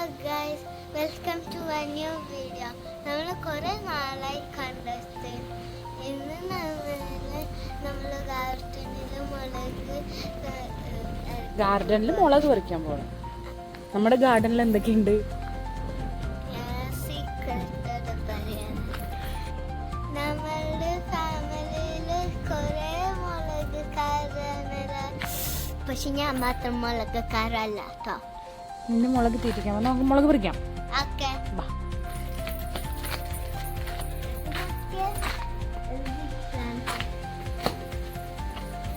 Hello guys welcome to a new video നമ്മൾ കുറേ നാളായി കണ്ടെത്തി. ഇന്ന് നമ്മൾ നമ്മൾ ഗാർഡനിൽ മുളക് ഗാർഡനിൽ മുളക് പറിക്കാൻ പോകണം നമ്മുടെ ഗാർഡനിൽ എന്തൊക്കെയുണ്ട്? നമ്മളുടെ ഫാമിലിയിൽ കുറേ പക്ഷെ ഞാൻ മാത്രം മുളകുകാരല്ല കേട്ടോ. നിന്നെ മുളക് തിരിക്കാം നമുക്ക് മുളക് പറിക്കാം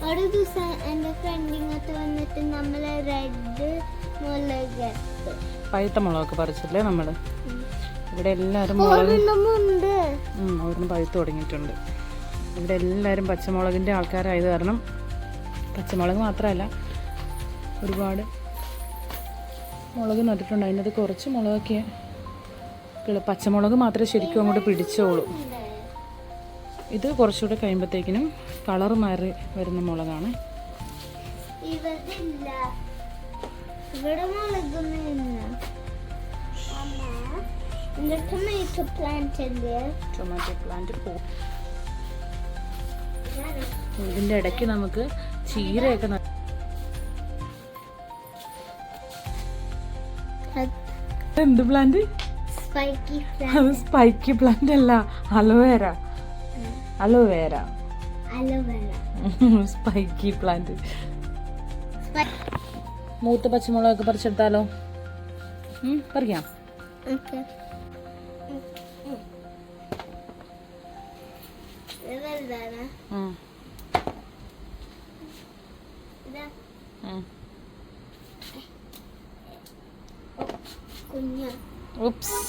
ഒരു ദിവസം എന്റെ ഫ്രണ്ട് ഇങ്ങോട്ട് വന്നിട്ട് നമ്മൾ റെഡ് മുളക്. പഴുത്ത മുളകൊക്കെ പറിച്ചില്ലേ നമ്മൾ ഇവിടെ എല്ലാവരും മുളക് അവിടുന്ന് പഴുത്ത് തുടങ്ങിയിട്ടുണ്ട്. ഇവിടെ എല്ലാവരും പച്ചമുളകിന്റെ ആൾക്കാരായത് കാരണം പച്ചമുളക് മാത്രമല്ല ഒരുപാട് മുളക് നട്ടിട്ടുണ്ട്. അതിനകത്ത് കുറച്ച് മുളകൊക്കെ കിള- പച്ചമുളക് മാത്രമേ ശരിക്കും അങ്ങോട്ട് പിടിച്ചോളൂ. ഇത് കുറച്ചുകൂടെ കഴിയുമ്പോഴത്തേക്കിനും കളർ മാറി വരുന്ന മുളകാണ്. ഇതിന്റെ ടൊമാറ്റോ പ്ലാന്റ് ഇതിന്റെ ഇടയ്ക്ക് നമുക്ക് ചീരയൊക്കെ എന്ത് പ്ലാന്റ് സ്പൈക്കി അത് സ്പൈക്കി പ്ലാന്റ് അല്ല aloe vera aloe vera spiky plant മൂത്ത പച്ചമുളകൊക്കെ പറിച്ചെടുത്താലോ? പറിക്കാം. ഓക്കെ. ഉപ്സ്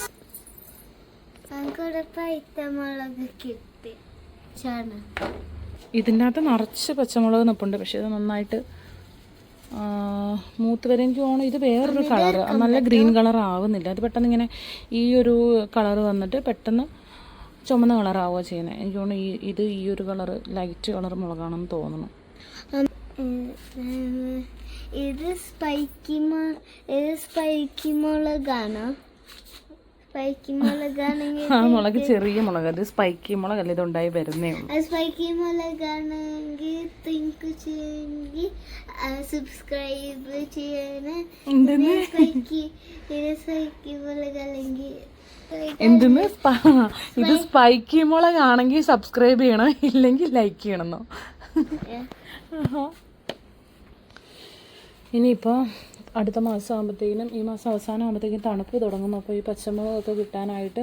ഇതിന്റെ അകത്ത് നിറച്ച് പച്ചമുളക് നിൽപ്പുണ്ട് പക്ഷെ ഇത് നന്നായിട്ട് മൂത്ത് വരെ എനിക്ക് തോന്നുന്നു ഇത് വേറൊരു കളർ നല്ല ഗ്രീൻ കളർ ആവുന്നില്ല അത് പെട്ടെന്ന് ഇങ്ങനെ ഈ ഒരു കളർ വന്നിട്ട് പെട്ടെന്ന് ചുമന്ന കളർ ആവുക ചെയ്യുന്നത്. എനിക്ക് തോന്നുന്നു ഈ ഇത് ഈ ഒരു കളർ ലൈറ്റ് കളർ മുളകാണെന്ന് തോന്നുന്നു. ഇത് സ്പൈക്കി മു- ഇത് സ്പൈക്കി മുളകാണോ? ആ മുളക് ചെറിയ മുളക്. അത് സ്പൈക്കി മുളകല്ല ഇത് ഉണ്ടായി വരുന്നേ ഉള്ളൂ. സ്പൈക്കി മുളകാണെങ്കിൽ സബ്സ്ക്രൈബ് ചെയ്യണേ. എന്തെന്ന്? സ്പൈക്കി ഇത് സ്പൈക്കി മുളക് ആണെങ്കിൽ സ്പ- ഇത് സ്പൈക്കി മുളകാണെങ്കിൽ സബ്സ്ക്രൈബ് ചെയ്യണം. ഇല്ലെങ്കിൽ ലൈക്ക് ചെയ്യണമെന്നോ ഇനിയിപ്പോ ഇനിയിപ്പോൾ അടുത്ത മാസം ആകുമ്പോഴത്തേക്കിനും ഈ മാസം അവസാനം ആകുമ്പോഴത്തേക്കും തണുപ്പ് തുടങ്ങും അപ്പോൾ ഈ പച്ചമുളകൊക്കെ കിട്ടാനായിട്ട്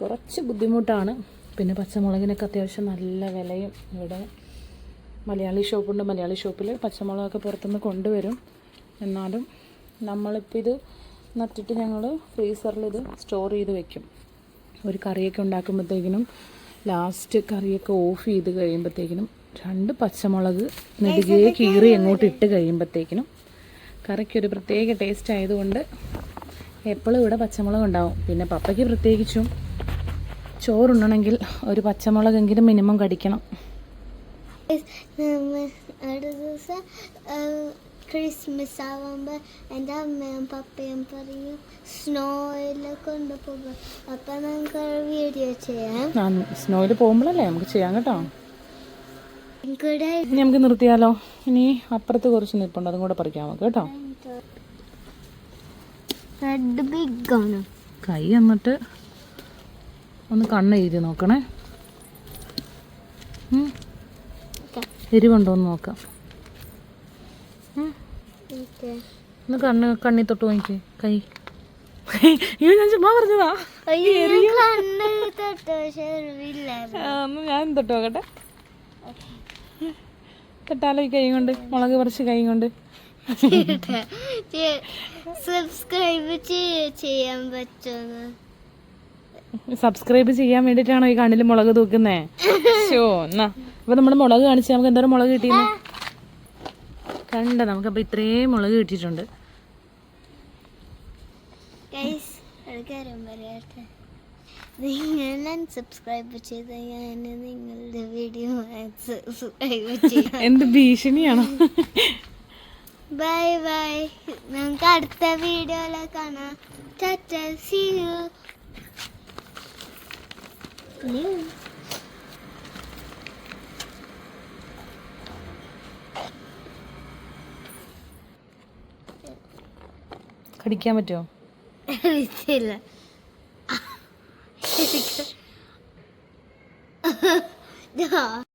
കുറച്ച് ബുദ്ധിമുട്ടാണ്. പിന്നെ പച്ചമുളകിനൊക്കെ അത്യാവശ്യം നല്ല വിലയും ഇവിടെ മലയാളി ഷോപ്പുണ്ട്. മലയാളി ഷോപ്പിൽ പച്ചമുളകൊക്കെ പുറത്തുനിന്ന് കൊണ്ടുവരും. എന്നാലും നമ്മളിപ്പോൾ ഇത് നട്ടിട്ട് ഞങ്ങൾ ഫ്രീസറിൽ ഇത് സ്റ്റോർ ചെയ്ത് വെക്കും. ഒരു കറിയൊക്കെ ഉണ്ടാക്കുമ്പോഴത്തേക്കിനും ലാസ്റ്റ് കറിയൊക്കെ ഓഫ് ചെയ്ത് കഴിയുമ്പോഴത്തേക്കിനും രണ്ട് പച്ചമുളക് നെടുകെ കീറി എങ്ങോട്ട് ഇട്ട് കഴിയുമ്പോഴത്തേക്കിനും കറിക്കൊരു പ്രത്യേക ടേസ്റ്റ് ആയതുകൊണ്ട് എപ്പോഴും ഇവിടെ പച്ചമുളക് ഉണ്ടാവും. പിന്നെ പപ്പയ്ക്ക് പ്രത്യേകിച്ചും ചോറുണ്ണണമെങ്കിൽ ഒരു പച്ചമുളകെങ്കിലും മിനിമം കടിക്കണം. അടുത്ത ദിവസം ക്രിസ്മസ് ആവുമ്പോൾ എന്റെ അമ്മയും പപ്പയും പറയും? സ്നോയിൽ കൊണ്ടുപോകും. അപ്പം നമുക്ക് വീഡിയോ ചെയ്യാം. സ്നോയിൽ പോകുമ്പോഴല്ലേ നമുക്ക് ചെയ്യാം കേട്ടോ? കൂടെ ഇനി നമുക്ക് നിർത്തിയാലോ? ഇനി അപ്പുറത്ത് കുറച്ച് നിൽപ്പുണ്ട് അതും കൂടെ പറിക്കാം നമുക്ക് കേട്ടോ കൈ എന്നിട്ട് ഒന്ന് കണ്ണ് എഴുതി നോക്കണേ. എരിവുണ്ടോ എന്ന് നോക്കാം. ഒന്ന് കണ്ണ് കണ്ണി തൊട്ട് നോക്കി കൈ. അയ്യോ ഞാൻ ചുമ്മാ പറഞ്ഞതാ. ഒന്ന് ഞാൻ തൊട്ട് നോക്കട്ടെ. തൊട്ടാലോ ഈ കൈ കൊണ്ട്? മുളക് പറിച്ച് കൈ കൊണ്ട്? സബ്സ്ക്രൈബ് ചെയ്യാൻ പറ്റുമോ? സബ്സ്ക്രൈബ് ചെയ്യാൻ വേണ്ടിട്ടാണോ ഈ കണ്ണിൽ മുളക് തൂക്കുന്നേ? ഷോ എന്നാ. അപ്പൊ നമ്മൾ മുളക് കാണിച്ച് നമുക്ക് എന്തോരം മുളക് കിട്ടിയെന്ന്? കണ്ട നമുക്ക് അപ്പൊ ഇത്രയും മുളക് കിട്ടിയിട്ടുണ്ട്. ചെയ്ത ഞാൻ നിങ്ങളുടെ വീഡിയോ സബ്സ്ക്രൈബ് ചെയ്യാം. എന്ത് ഭീഷണിയാണോ? ബൈ ബൈ നമുക്ക് അടുത്ത വീഡിയോയിലെ കാണാം. ടാറ്റ സി യു കടിക്കാൻ പറ്റുമോ അറിയത്തില്ല എനിക്ക്